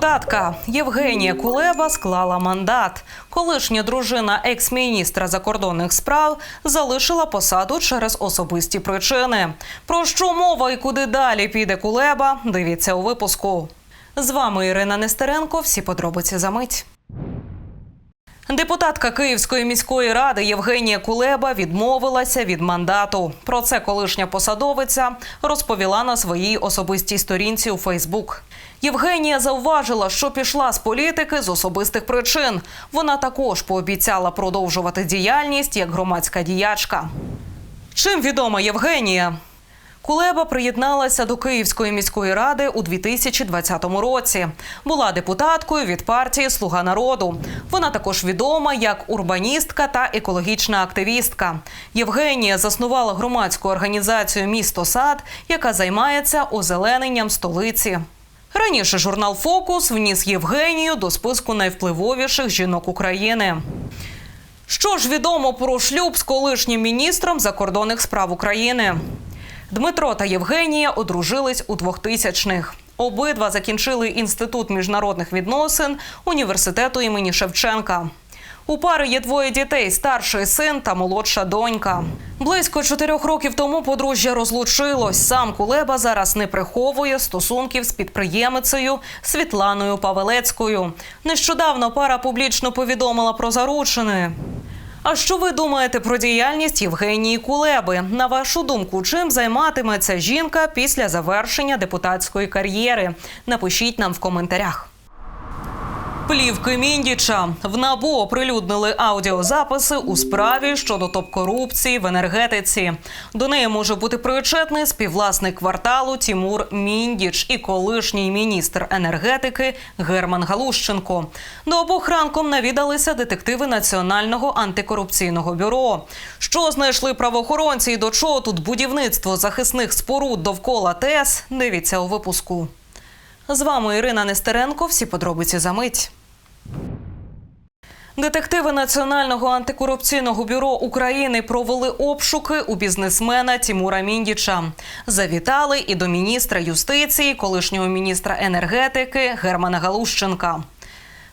Депутатка Євгенія Кулеба склала мандат. Колишня дружина екс-міністра закордонних справ залишила посаду через особисті причини. Про що мова і куди далі піде Кулеба? Дивіться у випуску. З вами Ірина Нестеренко. Всі подробиці за мить. Депутатка Київської міської ради Євгенія Кулеба відмовилася від мандату. Про це колишня посадовиця розповіла на своїй особистій сторінці у Фейсбук. Євгенія зауважила, що пішла з політики з особистих причин. Вона також пообіцяла продовжувати діяльність як громадська діячка. Чим відома Євгенія? Кулеба приєдналася до Київської міської ради у 2020 році. Була депутаткою від партії Слуга народу. Вона також відома як урбаністка та екологічна активістка. Євгенія заснувала громадську організацію Місто Сад, яка займається озелененням столиці. Раніше журнал Фокус вніс Євгенію до списку найвпливовіших жінок України. Що ж відомо про шлюб з колишнім міністром закордонних справ України? Дмитро та Євгенія одружились у 2000-х. Обидва закінчили інститут міжнародних відносин університету імені Шевченка. У пари є двоє дітей: старший син та молодша донька. Близько чотирьох років тому подружжя розлучилось. Сам Кулеба зараз не приховує стосунків з підприємицею Світланою Павелецькою. Нещодавно пара публічно повідомила про заручини. А що ви думаєте про діяльність Євгенії Кулеби? На вашу думку, чим займатиметься жінка після завершення депутатської кар'єри? Напишіть нам в коментарях. Плівки Міндіча в НАБУ оприлюднили аудіозаписи у справі щодо топ-корупції в енергетиці. До неї може бути причетний співвласник кварталу Тімур Міндіч і колишній міністр енергетики Герман Галущенко. До обох ранком навідалися детективи Національного антикорупційного бюро. Що знайшли правоохоронці і до чого тут будівництво захисних споруд довкола ТЕС? Дивіться у випуску. З вами Ірина Нестеренко. Всі подробиці за мить. Детективи Національного антикорупційного бюро України провели обшуки у бізнесмена Тімура Міндіча. Завітали і до міністра юстиції, колишнього міністра енергетики Германа Галущенка.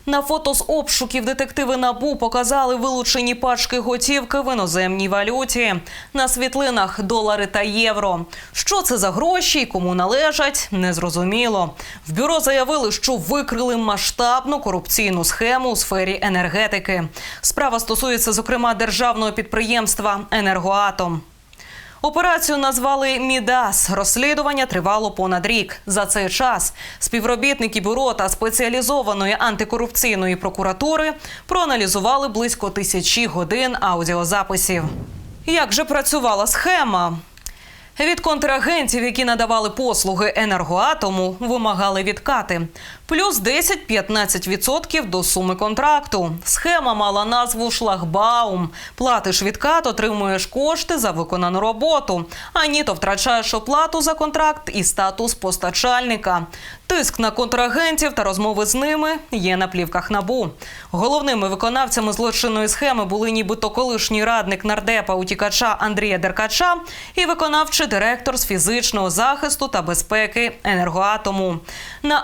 На фото з обшуків детективи НАБУ показали вилучені пачки готівки в іноземній валюті. На світлинах долари та євро. Що це за гроші і кому належать, незрозуміло. В бюро заявили, що викрили масштабну корупційну схему у сфері енергетики. Справа стосується, зокрема, державного підприємства Енергоатом. Операцію назвали Мідас. Розслідування тривало понад рік. За цей час співробітники бюро та спеціалізованої антикорупційної прокуратури проаналізували близько тисячі годин аудіозаписів. Як же працювала схема? Від контрагентів, які надавали послуги енергоатому, вимагали відкати. Плюс 10-15% до суми контракту. Схема мала назву шлагбаум. Платиш відкат, отримуєш кошти за виконану роботу. А ні, то втрачаєш оплату за контракт і статус постачальника. Тиск на контрагентів та розмови з ними є на плівках набу. Головними виконавцями злочинної схеми були нібито колишній радник нардепа утікача Андрія Деркача і виконавчий директор з фізичного захисту та безпеки енергоатому. На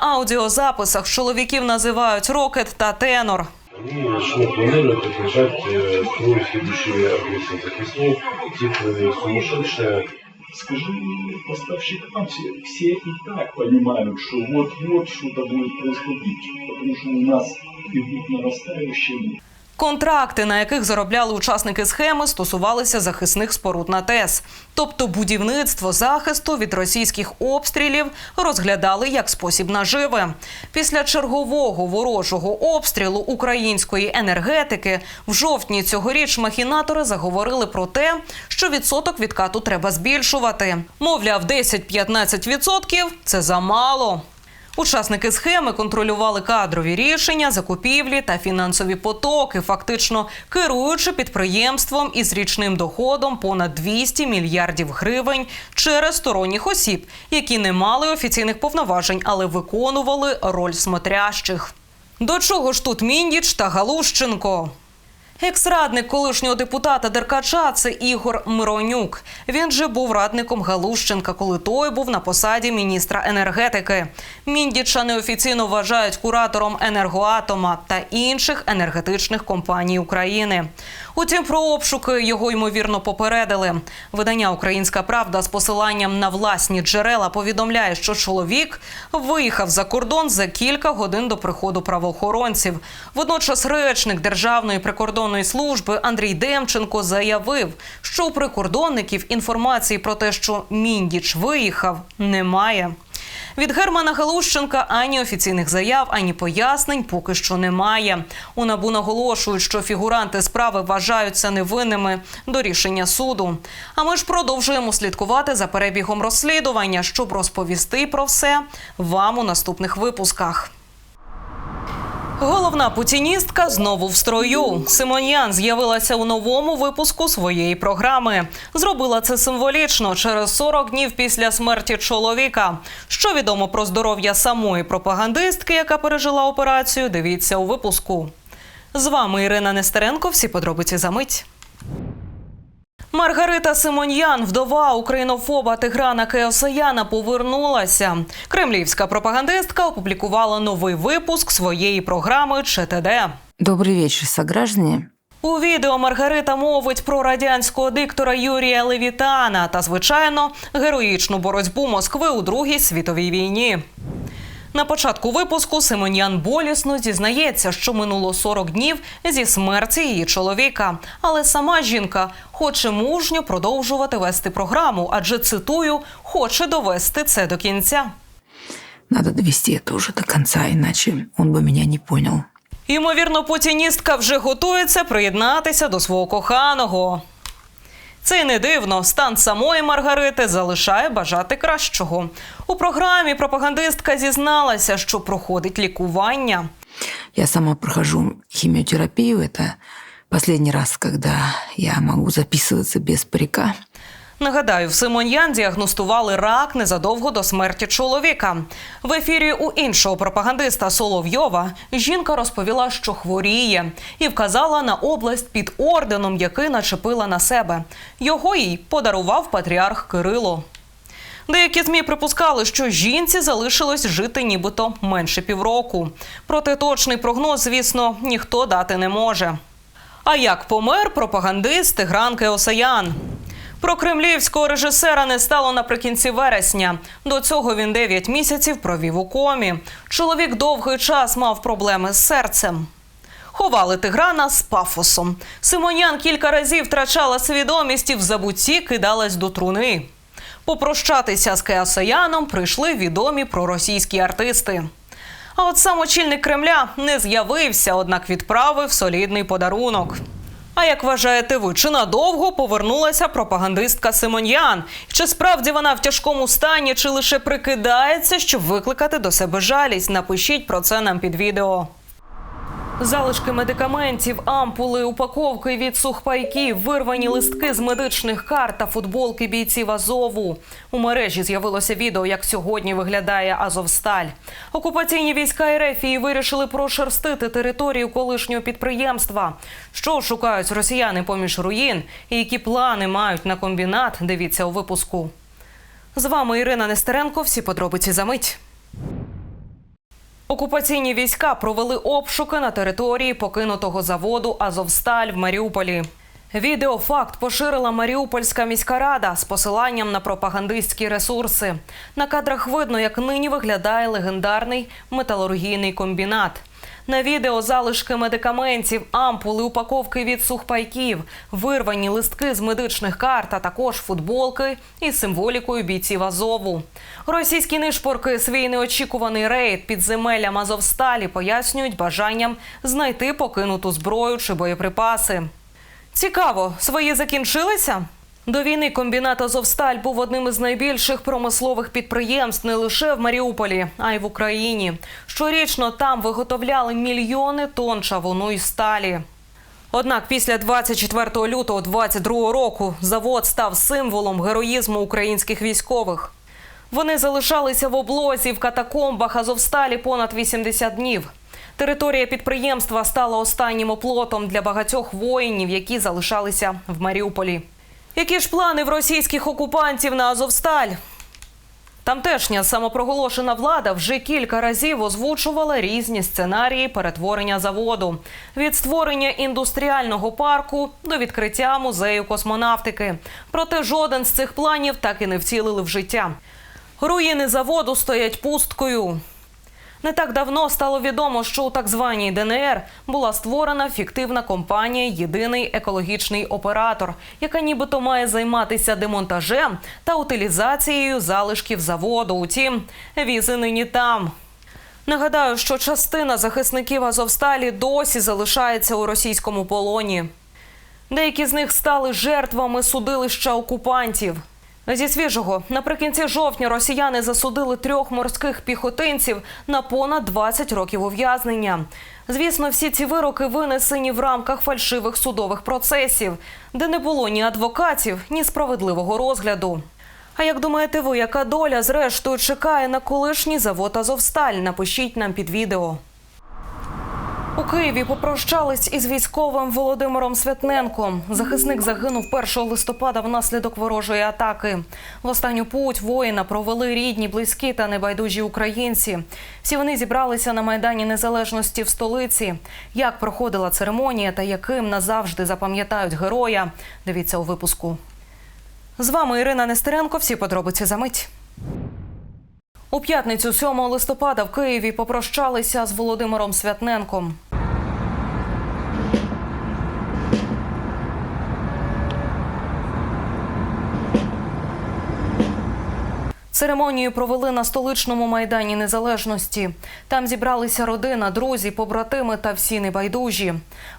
аудіозаписах чоловіків називають рокет та тенор. Они начнут планировать отражать э, свой следующий агрессию захисну, типа сумасшедшая. Скажи поставщикам, все, все и так понимают, что вот-вот что-то будет происходить, потому что у нас идут нарастающие Контракти, на яких заробляли учасники схеми, стосувалися захисних споруд на ТЕС. Тобто будівництво захисту від російських обстрілів розглядали як спосіб наживи. Після чергового ворожого обстрілу української енергетики в жовтні цьогоріч махінатори заговорили про те, що відсоток відкату треба збільшувати. Мовляв, 10-15% – це замало. Учасники схеми контролювали кадрові рішення, закупівлі та фінансові потоки, фактично керуючи підприємством із річним доходом понад 200 мільярдів гривень через сторонніх осіб, які не мали офіційних повноважень, але виконували роль смотрящих. До чого ж тут Міндіч та Галущенко? Екс-радник колишнього депутата Деркача це Ігор Миронюк. Він же був радником Галущенка, коли той був на посаді міністра енергетики. Міндіча неофіційно вважають куратором енергоатома та інших енергетичних компаній України. Утім, про обшуки його ймовірно попередили. Видання Українська Правда з посиланням на власні джерела повідомляє, що чоловік виїхав за кордон за кілька годин до приходу правоохоронців. Водночас речник Державної прикордонної служби Андрій Демченко заявив, що у прикордонників інформації про те, що міндіч виїхав, немає. Від Германа Галущенка ані офіційних заяв, ані пояснень поки що немає. У набу наголошують, що фігуранти справи вважаються невинними до рішення суду. А ми ж продовжуємо слідкувати за перебігом розслідування, щоб розповісти про все вам у наступних випусках. Головна путіністка знову в строю. Симоньян з'явилася у новому випуску своєї програми. Зробила це символічно через 40 днів після смерті чоловіка. Що відомо про здоров'я самої пропагандистки, яка пережила операцію, дивіться у випуску. З вами Ірина Нестеренко. Всі подробиці за мить. Маргарита Симоньян, вдова українофоба Тиграна Кеосаяна, повернулася. Кремлівська пропагандистка опублікувала новий випуск своєї програми ЧТД. Добрый вечер, сограждане. У відео Маргарита мовить про радянського диктора Юрія Левітана та, звичайно, героїчну боротьбу Москви у Другій світовій війні. На початку випуску Симоньян болісно зізнається, що минуло 40 днів зі смерті її чоловіка. Але сама жінка хоче мужньо продовжувати вести програму, адже цитую, хоче довести це до кінця. Надо довести это уже до конца, иначе он бы меня не понял. Ймовірно, путіністка вже готується приєднатися до свого коханого. Це не дивно. Стан самої Маргарити залишає бажати кращого. У програмі пропагандистка зізналася, що проходить лікування. Я сама прохожу хіміотерапію. Це останній раз, коли я можу записуватися без парика. Нагадаю, в Симоньян діагностували рак незадовго до смерті чоловіка. В ефірі у іншого пропагандиста Соловйова жінка розповіла, що хворіє, і вказала на область під орденом, який начепила на себе. Його їй подарував патріарх Кирило. Деякі змі припускали, що жінці залишилось жити нібито менше півроку. Проте точний прогноз, звісно, ніхто дати не може. А як помер пропагандист Тигран Кеосаян? Про кремлівського режисера не стало наприкінці вересня. До цього він 9 місяців провів у комі. Чоловік довгий час мав проблеми з серцем. Ховали Тиграна з пафосом. Симонян кілька разів втрачала свідомість і в забутті кидалась до труни. Попрощатися з Кеосаяном прийшли відомі проросійські артисти. А от сам очільник Кремля не з'явився, однак відправив солідний подарунок. А як вважаєте ви, чи надовго повернулася пропагандистка Симоньян? Чи справді вона в тяжкому стані, чи лише прикидається, щоб викликати до себе жалість? Напишіть про це нам під відео. Залишки медикаментів, ампули, упаковки від сухпайків, вирвані листки з медичних карт та футболки бійців Азову. У мережі з'явилося відео, як сьогодні виглядає Азовсталь. Окупаційні війська Ерефії вирішили прошерстити територію колишнього підприємства. Що шукають росіяни поміж руїн і які плани мають на комбінат? Дивіться у випуску. З вами Ірина Нестеренко. Всі подробиці за мить. Окупаційні війська провели обшуки на території покинутого заводу Азовсталь в Маріуполі. Відеофакт поширила Маріупольська міська рада з посиланням на пропагандистські ресурси. На кадрах видно, як нині виглядає легендарний металургійний комбінат. На відео залишки медикаментів, ампули, упаковки від сухпайків, вирвані листки з медичних карт, а також футболки із символікою бійців Азову. Російські нишпорки свій неочікуваний рейд під земеллям Азовсталі пояснюють бажанням знайти покинуту зброю чи боєприпаси. Цікаво, свої закінчилися? До війни комбінат Азовсталь був одним із найбільших промислових підприємств не лише в Маріуполі, а й в Україні. Щорічно там виготовляли мільйони тонн чавуну і сталі. Однак після 24 лютого 22 року завод став символом героїзму українських військових. Вони залишалися в облозі в катакомбах Азовсталі понад 80 днів. Територія підприємства стала останнім оплотом для багатьох воїнів, які залишалися в Маріуполі. Які ж плани в російських окупантів на Азовсталь? Тамтешня самопроголошена влада вже кілька разів озвучувала різні сценарії перетворення заводу від створення індустріального парку до відкриття музею космонавтики. Проте жоден з цих планів так і не вцілили в життя. Руїни заводу стоять пусткою. Не так давно стало відомо, що у так званій ДНР була створена фіктивна компанія Єдиний екологічний оператор, яка нібито має займатися демонтажем та утилізацією залишків заводу. Утім, візи нині там. Нагадаю, що частина захисників Азовсталі досі залишається у російському полоні. Деякі з них стали жертвами судилища окупантів. Зі свіжого наприкінці жовтня росіяни засудили трьох морських піхотинців на понад 20 років ув'язнення. Звісно, всі ці вироки винесені в рамках фальшивих судових процесів, де не було ні адвокатів, ні справедливого розгляду. А як думаєте ви, яка доля зрештою чекає на колишній завод Азовсталь? Напишіть нам під відео. У Києві попрощались із військовим Володимиром Святненком. Захисник загинув 1 листопада внаслідок ворожої атаки. В останню путь воїна провели рідні, близькі та небайдужі українці. Всі вони зібралися на майдані незалежності в столиці. Як проходила церемонія та яким назавжди запам'ятають героя? Дивіться у випуску. З вами Ірина Нестеренко. Всі подробиці за мить. У п'ятницю 7 листопада в Києві попрощалися з Володимиром Святненком. Церемонію провели на столичному майдані Незалежності. Там зібралися родина, друзі, побратими та всі небайдужі.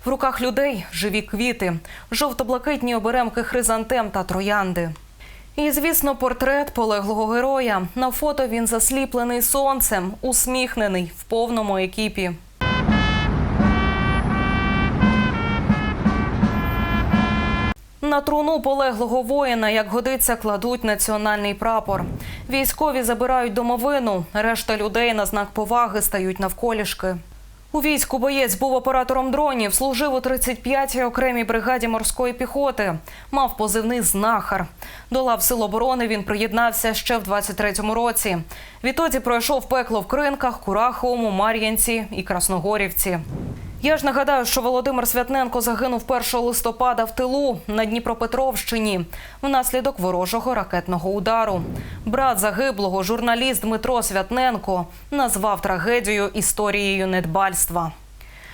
В руках людей живі квіти, жовто-блакитні оберемки хризантем та троянди. І, звісно, портрет полеглого героя. На фото він засліплений сонцем, усміхнений в повному екіпі. На труну полеглого воїна, як годиться, кладуть національний прапор. Військові забирають домовину. Решта людей на знак поваги стають навколішки. У війську боєць був оператором дронів, служив у 35-й окремій бригаді морської піхоти. Мав позивний знахар. До лав сил оборони він приєднався ще в 23-му році. Відтоді пройшов пекло в Кринках, Кураховому, Мар'янці і Красногорівці. Я ж нагадаю, що Володимир Святненко загинув 1 листопада в тилу на Дніпропетровщині внаслідок ворожого ракетного удару. Брат загиблого, журналіст Дмитро Святненко, назвав трагедію історією недбальства.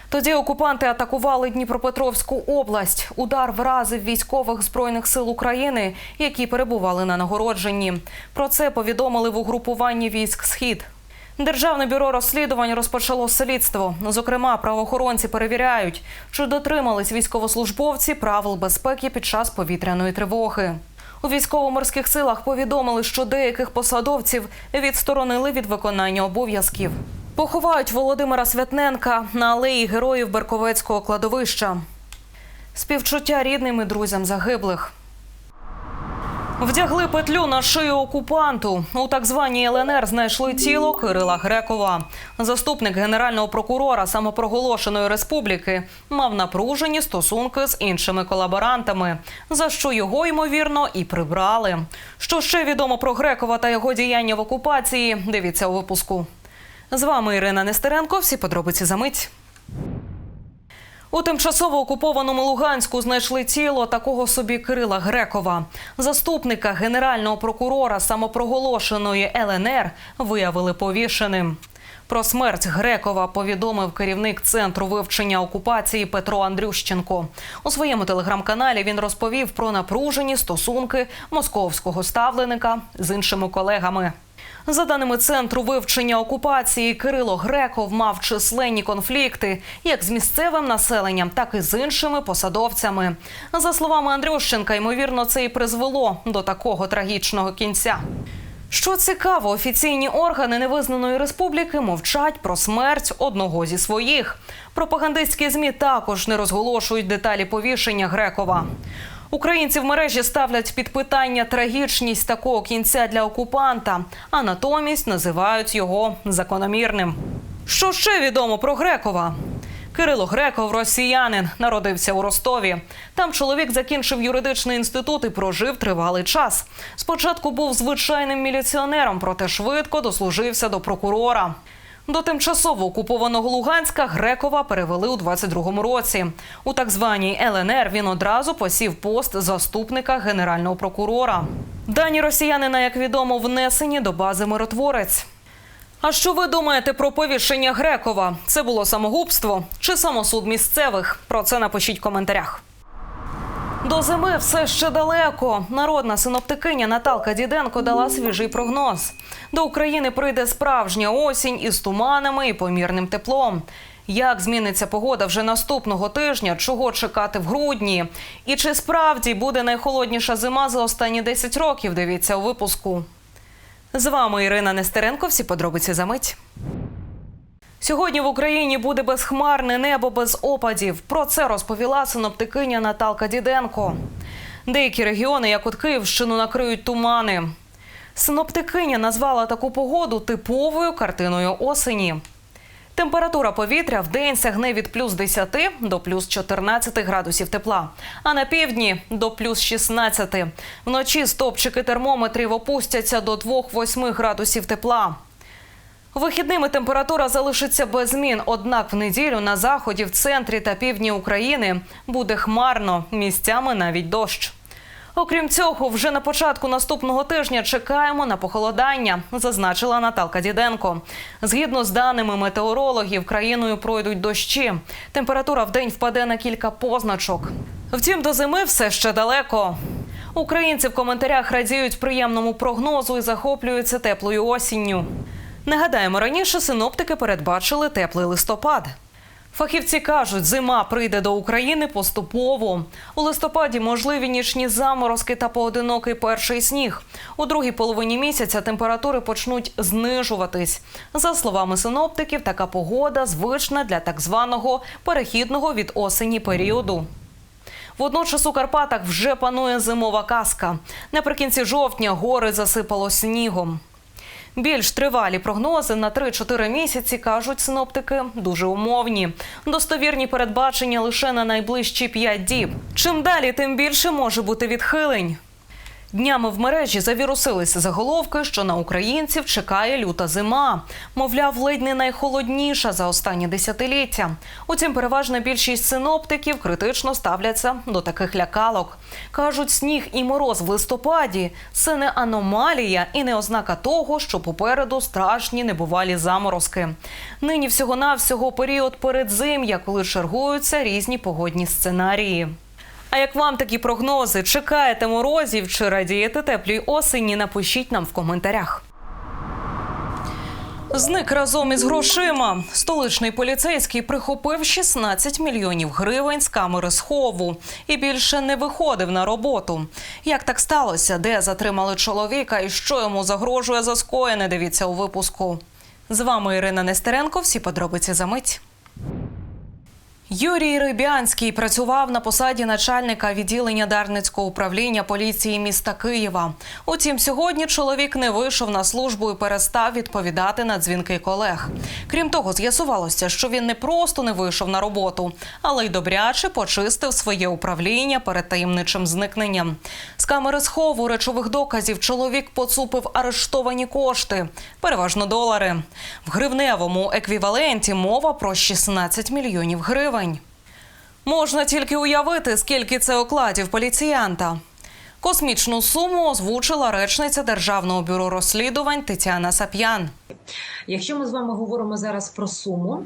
Тоді окупанти атакували Дніпропетровську область. Удар вразив військових збройних сил України, які перебували на нагородженні. Про це повідомили в угрупуванні військ Схід. Державне бюро розслідувань розпочало слідство. Зокрема, правоохоронці перевіряють, чи дотримались військовослужбовці правил безпеки під час повітряної тривоги. У військово-морських силах повідомили, що деяких посадовців відсторонили від виконання обов'язків. Поховають Володимира Святненка на алеї героїв Берковецького кладовища. Співчуття рідним і друзям загиблих. Вдягли петлю на шию окупанту. У так званій ЛНР знайшли тіло Кирила Грекова. Заступник генерального прокурора самопроголошеної республіки мав напружені стосунки з іншими колаборантами, за що його ймовірно і прибрали. Що ще відомо про Грекова та його діяння в окупації? Дивіться у випуску. З вами Ірина Нестеренко. Всі подробиці за мить. У тимчасово окупованому Луганську знайшли тіло такого собі Кирила Грекова. Заступника генерального прокурора самопроголошеної ЛНР виявили повішеним. Про смерть Грекова повідомив керівник центру вивчення окупації Петро Андрющенко. У своєму телеграм-каналі він розповів про напружені стосунки московського ставленика з іншими колегами. За даними центру вивчення окупації, Кирило Греков мав численні конфлікти як з місцевим населенням, так і з іншими посадовцями. За словами Андрющенка, ймовірно, це і призвело до такого трагічного кінця. Що цікаво, офіційні органи невизнаної республіки мовчать про смерть одного зі своїх. Пропагандистські змі також не розголошують деталі повішення Грекова. Українці в мережі ставлять під питання трагічність такого кінця для окупанта, а натомість називають його закономірним. Що ще відомо про Грекова? Кирило Греков, росіянин, народився у Ростові. Там чоловік закінчив юридичний інститут і прожив тривалий час. Спочатку був звичайним міліціонером, проте швидко дослужився до прокурора. До тимчасово окупованого Луганська Грекова перевели у 22-му році. У так званій ЛНР він одразу посів пост заступника генерального прокурора. Дані росіянина, як відомо, внесені до бази миротворець. А що ви думаєте про повішення Грекова? Це було самогубство чи самосуд місцевих? Про це напишіть в коментарях. До зими все ще далеко. Народна синоптикиня Наталка Діденко дала свіжий прогноз. До України прийде справжня осінь із туманами і помірним теплом. Як зміниться погода вже наступного тижня? Чого чекати в грудні? І чи справді буде найхолодніша зима за останні 10 років? Дивіться у випуску. З вами Ірина Нестеренко. Всі подробиці за мить. Сьогодні в Україні буде безхмарне небо без опадів. Про це розповіла синоптикиня Наталка Діденко. Деякі регіони, як от Київщину, накриють тумани. Синоптикиня назвала таку погоду типовою картиною осені. Температура повітря в день сягне від плюс 10 до плюс 14 градусів тепла, а на півдні до плюс 16. Вночі стопчики термометрів опустяться до 2-8 градусів тепла. Вихідними температура залишиться без змін. Однак в неділю на заході, в центрі та півдні України буде хмарно, місцями навіть дощ. Окрім цього, вже на початку наступного тижня чекаємо на похолодання, зазначила Наталка Діденко. Згідно з даними метеорологів, країною пройдуть дощі. Температура в день впаде на кілька позначок. Втім, до зими все ще далеко. Українці в коментарях радіють приємному прогнозу і захоплюються теплою осінню. Нагадаємо, раніше синоптики передбачили теплий листопад. Фахівці кажуть, зима прийде до України поступово. У листопаді можливі нічні заморозки та поодинокий перший сніг. У другій половині місяця температури почнуть знижуватись. За словами синоптиків, така погода звична для так званого перехідного від осені періоду. Водночас у Карпатах вже панує зимова казка. Наприкінці жовтня гори засипало снігом. Більш тривалі прогнози на 3-4 місяці кажуть синоптики дуже умовні. Достовірні передбачення лише на найближчі 5 діб. Чим далі, тим більше може бути відхилень. Днями в мережі завірусилися заголовки, що на українців чекає люта зима. Мовляв, ледь не найхолодніша за останні десятиліття. Утім, переважна більшість синоптиків критично ставляться до таких лякалок. Кажуть, сніг і мороз в листопаді це не аномалія і не ознака того, що попереду страшні небувалі заморозки. Нині всього-навсього період передзим'я, коли чергуються різні погодні сценарії. А як вам такі прогнози? Чекаєте морозів чи радієте теплій осені? Напишіть нам в коментарях. Зник разом із грошима. Столичний поліцейський прихопив 16 мільйонів гривень з камери схову і більше не виходив на роботу. Як так сталося? Де затримали чоловіка і що йому загрожує за скоєне? Дивіться у випуску. З вами Ірина Нестеренко. Всі подробиці за мить. Юрій Рибянський працював на посаді начальника відділення Дарницького управління поліції міста Києва. Утім, сьогодні чоловік не вийшов на службу і перестав відповідати на дзвінки колег. Крім того, з'ясувалося, що він не просто не вийшов на роботу, але й добряче почистив своє управління перед таємничим зникненням. З камери схову речових доказів чоловік поцупив арештовані кошти, переважно долари. В гривневому еквіваленті мова про 16 мільйонів гривень. Можна тільки уявити, скільки це окладів поліціянта. Космічну суму озвучила речниця Державного бюро розслідувань Тетяна Сап'ян. Якщо ми з вами говоримо зараз про суму.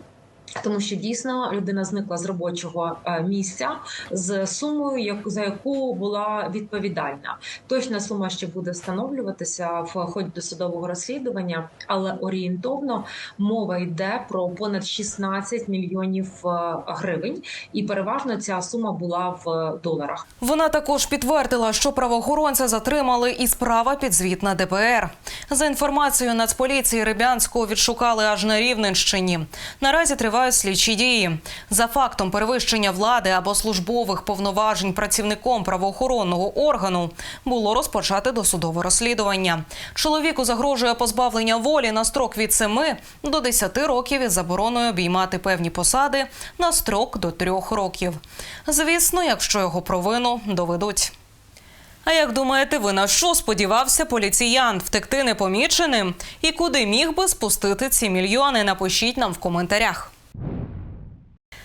Тому що дійсно людина зникла з робочого е, місця з сумою, яку за яку була відповідальна. Точна сума ще буде встановлюватися в ході досудового розслідування, але орієнтовно мова йде про понад 16 мільйонів е, гривень, і переважно ця сума була в доларах. Вона також підтвердила, що правоохоронця затримали і справа підзвітна ДБР. За інформацією Нацполіції Рибянського відшукали аж на Рівненщині. Наразі тривають тривають слідчі дії. За фактом перевищення влади або службових повноважень працівником правоохоронного органу було розпочати досудове розслідування. Чоловіку загрожує позбавлення волі на строк від 7 до 10 років із забороною обіймати певні посади на строк до 3 років. Звісно, якщо його провину доведуть. А як думаєте, ви на що сподівався поліціянт втекти непоміченим? І куди міг би спустити ці мільйони? Напишіть нам в коментарях.